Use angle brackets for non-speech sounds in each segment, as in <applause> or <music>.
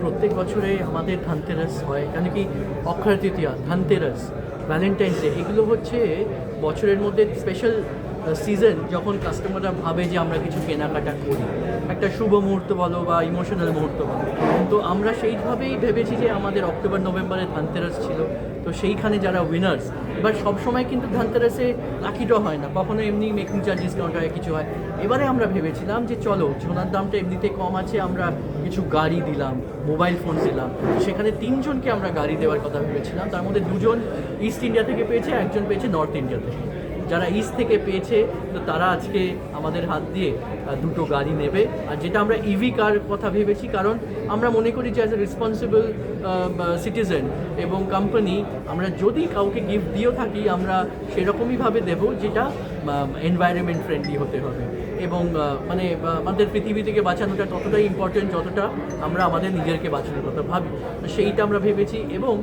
প্রত্যেক বছরে আমাদের ধানতেরাস হয়, কেন কি অক্ষয় তৃতীয়া, ধানতেরাস ভ্যালেন্টাইন্স ডে এগুলো হচ্ছে বছরের মধ্যে স্পেশাল সিজন যখন কাস্টমাররা ভাবে যে আমরা কিছু কেনাকাটা করি। একটা শুভ মুহূর্ত বলো বা ইমোশনাল মুহূর্ত বলো। তো আমরা সেইভাবেই ভেবেছি যে আমাদের অক্টোবর নভেম্বরে ধানতেরাস ছিল। তো সেইখানে যারা উইনার্স এবার সবসময় কিন্তু ধানতেরাসে লাকি ড্র হয় না, কখনো এমনি মেকিং চার্জ ডিসকাউন্ট হয় কিছু হয়। এবারে আমরা ভেবেছিলাম যে চলো সোনার দামটা এমনিতে কম আছে, আমরা কিছু গাড়ি দিলাম মোবাইল ফোন দিলাম। সেখানে তিনজনকে আমরা গাড়ি দেওয়ার কথা ভেবেছিলাম, তার মধ্যে দুজন ইস্ট ইন্ডিয়া থেকে পেয়েছে, একজন পেয়েছে নর্থ ইন্ডিয়া থেকে। যারা ইস্ট থেকে পেয়েছে, তো তারা আজকে আমাদের হাত দিয়ে দুটো গাড়ি নেবে। আর যেটা আমরা ইভি কার কথা ভেবেছি, কারণ আমরা মনে করি যে অ্যাজ এ রেসপন্সিবল সিটিজেন এবং কোম্পানি আমরা যদি কাউকে গিফট দিয়েও থাকি, আমরা সেরকমইভাবে দেবো যেটা এনভায়রনমেন্ট ফ্রেন্ডলি হতে হবে। এবং মানে আমাদের পৃথিবী থেকে বাঁচানোটা ততটাই ইম্পর্টেন্ট যতটা আমরা আমাদের নিজেরকে বাঁচানোর কথা ভাবি। সেইটা আমরা ভেবেছি এবং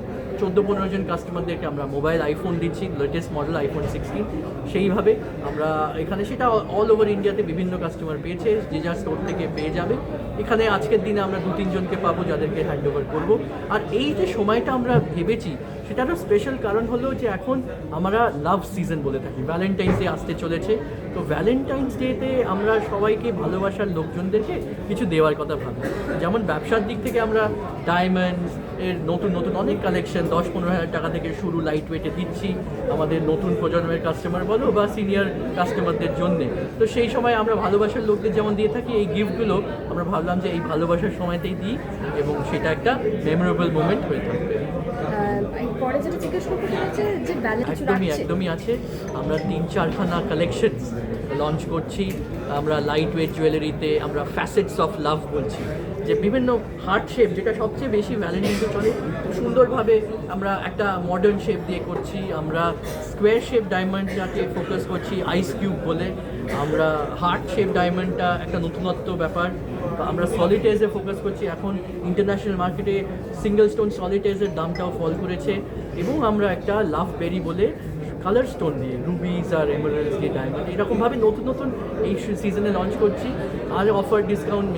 চোদ্দ পনেরো জন কাস্টমারদেরকে আমরা মোবাইল আইফোন দিচ্ছি লেটেস্ট মডেল আইফোন সিক্সটিন সেইভাবে আমরা এখানে, সেটা অল ওভার ইন্ডিয়াতে বিভিন্ন কাস্টমার পেয়েছে, যে যার স্টোর থেকে পেয়ে যাবে। এখানে আজকের দিনে আমরা দু তিনজনকে পাবো যাদেরকে হ্যান্ড ওভার করব। আর এই যে সময়টা আমরা ভেবেছি সেটারও স্পেশাল কারণ হলো যে এখন আমরা লাভ সিজন বলে থাকি ভ্যালেন্টাইন্স ডে আসতে চলেছে। তো ভ্যালেন্টাইন্স ডেতে আমরা সবাইকে ভালোবাসার লোকজনদেরকে কিছু দেওয়ার কথা ভাবি। যেমন ব্যবসার দিক থেকে আমরা ডায়মন্ডস এর নতুন নতুন অনেক কালেকশন দশ পনেরো হাজার টাকা থেকে শুরু লাইট ওয়েটে দিচ্ছি আমাদের নতুন প্রজন্মের কাস্টমার বলো বা সিনিয়র কাস্টমারদের জন্যে। তো সেই সময় আমরা ভালোবাসার লোকদের যেমন দিয়ে থাকি, এই গিফটগুলো আমরা ভাবলাম যে এই ভালোবাসার সময়তেই দিই এবং সেটা একটা মেমোরেবল মোমেন্ট হয়ে থাকবে। পরে যেটা জিজ্ঞেস করতে যে ব্যালেন্স একদমই একদমই আছে। আমরা তিন চারখানা কালেকশনস লঞ্চ করছি। আমরা লাইট ওয়েট জুয়েলারিতে আমরা ফ্যাসেটস অফ লাভ বলছি। যে বিভিন্ন হার্ট শেপ যেটা সবচেয়ে বেশি ভ্যালেন্টাইন্সে চলে সুন্দরভাবে আমরা একটা মডার্ন শেপ দিয়ে করছি। আমরা স্কোয়ার শেপ ডায়মন্ডটাকে ফোকাস করছি আইস কিউব বলে। আমরা হার্ট শেপ ডায়মন্ডটা একটা নতুনত্ব ব্যাপার। আমরা সলিটেজে ফোকাস করছি। এখন ইন্টারন্যাশনাল মার্কেটে সিঙ্গেল স্টোন সলিটেজের দামটাও ফল করেছে এবং আমরা একটা লাভ বেরি বলে কালার স্টোন দিয়ে রুবিজ আর এমারেলস দিয়ে ডায়মন্ড এরকমভাবে নতুন নতুন এই সিজনে লঞ্চ করছি। আর অফার ডিসকাউন্ট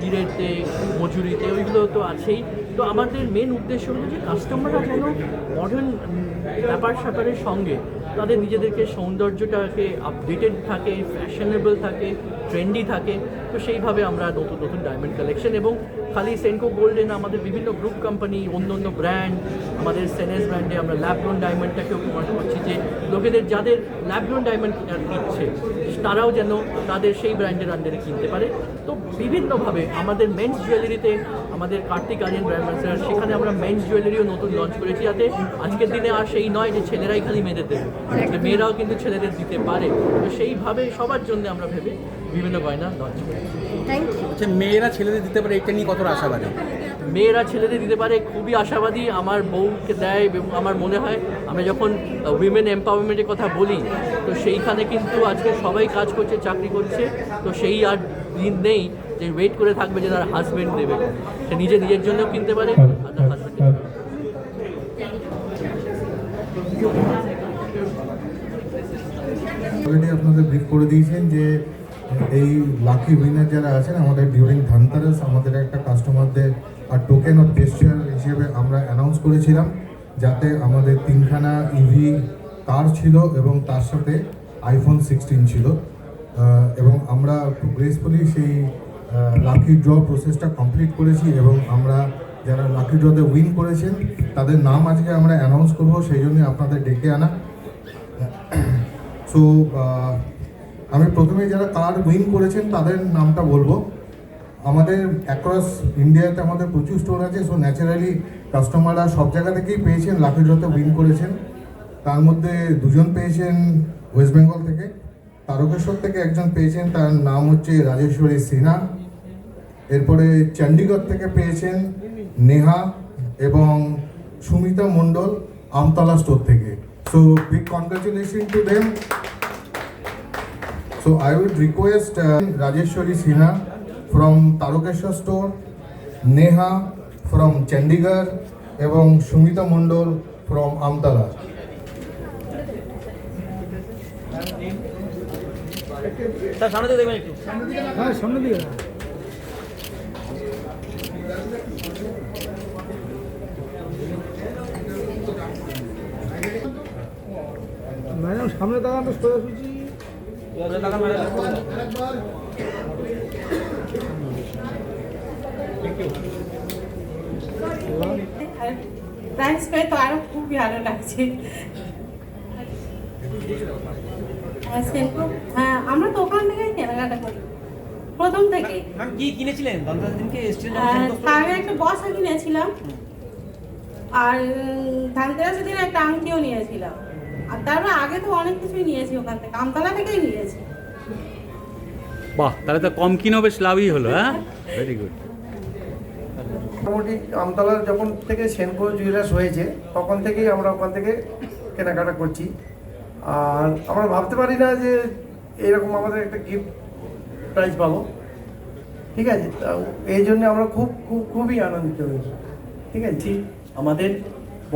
ডিরেটে মজুরিতে, ওইগুলো তো আছেই। তো আমাদের মেন উদ্দেশ্য হলো যে কাস্টমাররা যেন মডার্ন ব্যাপার স্যাপারের সঙ্গে তাদের নিজেদেরকে সৌন্দর্যটাকে আপডেটেড থাকে ফ্যাশনেবল থাকে। ট্রেন্ডি থাকে, তো সেইভাবে আমরা নতুন নতুন ডায়মন্ড কালেকশন এবং খালি সেনকো গোল্ডেন আমাদের বিভিন্ন গ্রুপ কোম্পানি অন্য অন্য ব্র্যান্ড আমাদের সেনেস ব্র্যান্ডে আমরা ল্যাবগ্রোন ডায়মন্ডটাকেও প্রমোট করছি যে লোকেদের যাদের ল্যাবগ্রোন ডায়মন্ড ইচ্ছে, তারাও যেন তাদের সেই ব্র্যান্ডের আন্ডারে কিনতে পারে। তো বিভিন্নভাবে আমাদের মেন্স জুয়েলারিতে আমাদের কার্তিক আর্যন ব্র্যান্ড সেখানে আমরা মেন্স জুয়েলারিও নতুন লঞ্চ করেছি যাতে আজকের দিনে আর সেই নয় যে ছেলেরাই খালি মেয়েদের দেবে মেয়েরাও কিন্তু ছেলেদের দিতে পারে। তো সেইভাবে সবার জন্য আমরা ভেবে বিভিন্ন গয়না লঞ্চ করি। আচ্ছা মেয়েরা ছেলেদের দিতে পারে এটা নিয়ে কতটা আশাবাদী? মেয়েরা ছেলেদের দিতে পারে খুবই আশাবাদী। আমার বউকে দেয় এবং আমার মনে হয় আমরা যখন উইমেন এম্পাওয়ারমেন্টের কথা বলি তো সেইখানে কিন্তু আজকে সবাই কাজ করছে চাকরি করছে তো সেই আর দিন নেই যে ওয়েট করে থাকবে যে তার হাজবেন্ড দেবে। সে নিজে নিজের জন্য কিনতে পারে আর তার হাজবেন্ড অলরেডি আপনাদের ব্রিফ করে দিয়েছেন যে এই লাকি উইনার যারা আছেন, আমাদের ডিউরিং ধানতারাস আমাদের একটা কাস্টমারদের আর টোকেন অফ জেস্টার হিসেবে আমরা অ্যানাউন্স করেছিলাম, যাতে আমাদের তিনখানা ইভি কার ছিল এবং তার সাথে আইফোন সিক্সটিন ছিল। এবং আমরা খুব গ্রেসফুলি সেই লাকি ড্র প্রসেসটা কমপ্লিট করেছি এবং আমরা যারা লাকি ড্রতে উইন করেছেন, তাদের নাম আজকে আমরা অ্যানাউন্স করব, সেই জন্য আপনাদের ডেকে আনা। <clears throat> সো আমি প্রথমে যারা কার উইন করেছেন, তাদের নামটা বলব। আমাদের অ্যাক্রস ইন্ডিয়াতে আমাদের প্রচুর স্টোর আছে সো ন্যাচারালি কাস্টমাররা সব জায়গা থেকেই পেয়েছেন লাকি ড্রতে উইন করেছেন। তার মধ্যে দুজন পেয়েছেন ওয়েস্ট বেঙ্গল থেকে, তারকেশ্বর থেকে একজন পেয়েছেন, তার নাম হচ্ছে রাজেশ্বরী সিনহা। এরপরে চণ্ডীগড় থেকে পেয়েছেন নেহা এবং সুমিতা মণ্ডল আমতলা স্টোর থেকে। So big congratulation to them so I would request Rajeshwari Sinha from Tarakeswar store Neha from Chandigarh এবং সুমিতা মণ্ডল ফ্রম আমতলা তার সামনে দিয়ে দেখবেন একটু। হ্যাঁ সামনে দিকে। ম্যাডাম সামনে তাকান তো সোজাসুজি থ্যাংকস পেয়ে তো আরও খুবই ভালো লাগছে। হ্যাঁ, হ্যাঁ আমরা তো ওখান থেকেই কেনাকাটা করি। প্রথম থেকে। কি কিনেছিলেন? হ্যাঁ, তার একটা বসা কিনেছিলাম। আর ধানতেরাসের দিন একটা আংটিও নিয়েছিলাম। আর তারপর আগে তো অনেক কিছুই নিয়েছি ওখান থেকে। আমতলা থেকেই নিয়েছি। বাহ তাহলে তো কম কিনেও বেশ লাভই হলো হ্যাঁ? ভেরি গুড মোটামুটি আমতলার যখন থেকে সেনকো জুয়েলার্স হয়েছে তখন থেকেই আমরা ওখান থেকে কেনাকাটা করছি। আর আমরা ভাবতে পারি না যে এরকম আমাদের একটা গিফট প্রাইজ পাবো। ঠিক আছে? তা এই জন্য আমরা খুব খুব খুবই আনন্দিত হয়েছি। ঠিক আছে? আমাদের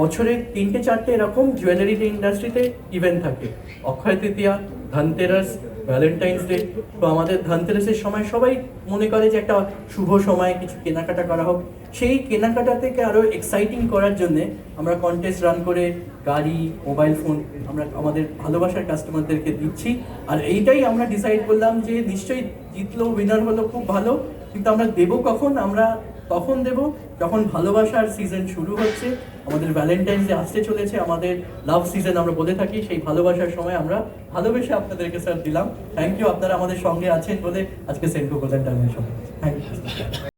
বছরে তিনটে চারটে এরকম জুয়েলারি ইন্ডাস্ট্রিতে ইভেন্ট থাকে। অক্ষয় তৃতীয়া, ধনতেরাস ভ্যালেন্টাইন্স ডে তো আমাদের ধনতেরাসের সময় সবাই মনে করে যে একটা শুভ সময়, কিছু কেনাকাটা করা হোক। সেই কেনাকাটা থেকে আরও এক্সাইটিং করার জন্য আমরা কন্টেস্ট রান করে গাড়ি মোবাইল ফোন আমরা আমাদের ভালোবাসার কাস্টমারদেরকে দিচ্ছি। আর এইটাই আমরা ডিসাইড করলাম যে নিশ্চয়ই জিতলো উইনার হলো খুব ভালো। কিন্তু আমরা দেবো কখন? আমরা তখন দেব? যখন ভালোবাসার সিজন শুরু হচ্ছে, আমাদের ভ্যালেন্টাইন্স ডে আসতে চলেছে, আমাদের লাভ সিজন আমরা বলে থাকি, সেই ভালোবাসার সময় আমরা ভালোবেসে আপনাদেরকে স্যার দিলাম। থ্যাংক ইউ আপনারা আমাদের সঙ্গে আছেন বলে আজকে সেন্ট্রো প্রজেন্ট সঙ্গে থ্যাংক ইউ